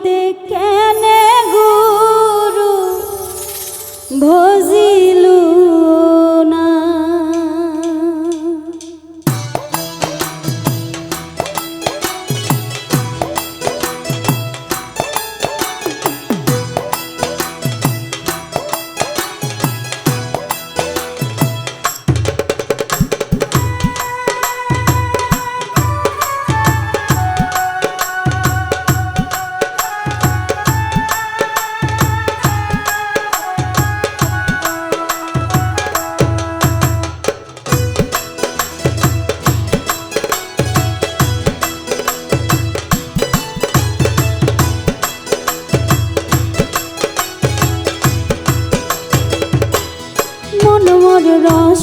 tem.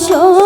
yo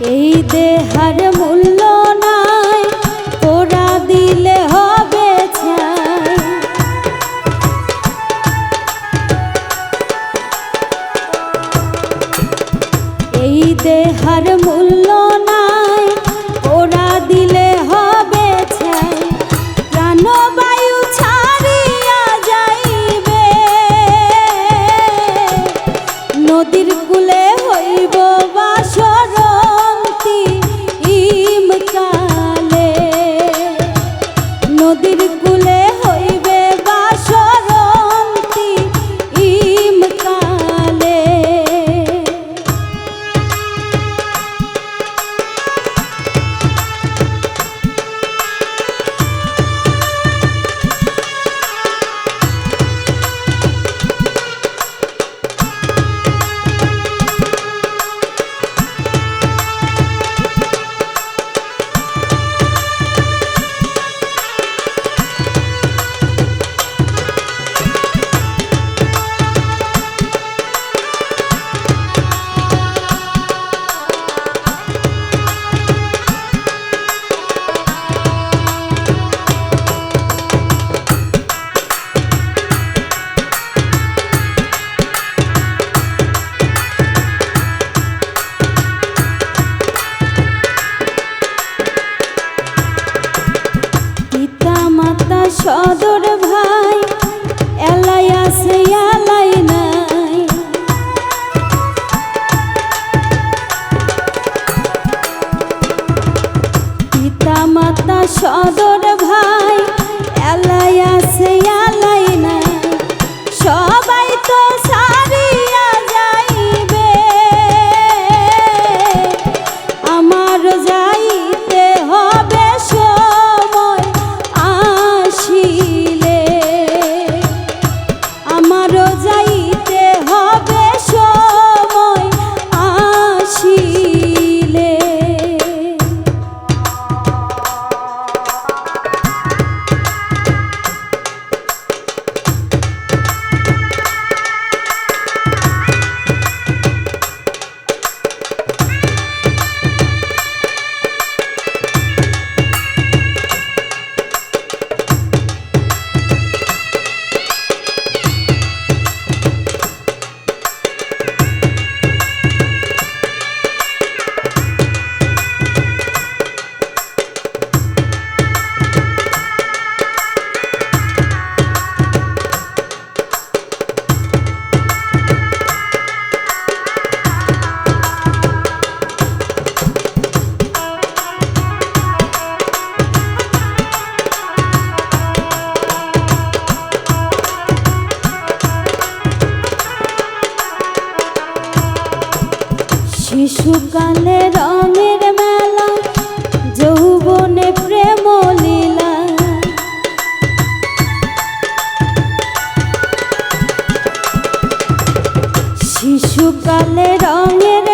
এই দেহার মূল্য নাই, তোরা দিলে হবে এই দেহার মূল্য ওরা দিলে হবে প্রাণবা নদীর কুলে হইব সদর ভাই এলাই আছে শিশুকালে রঙের মেলা যৌবনে প্রেম লীলা। শিশুকালে রঙের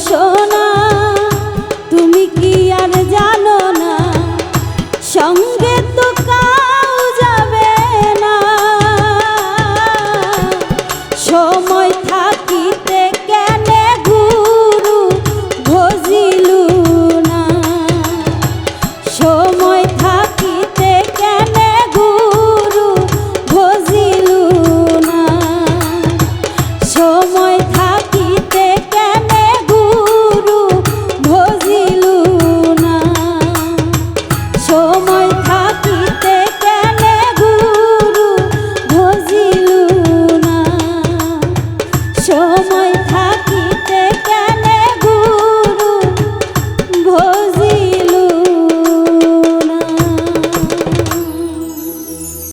রসনা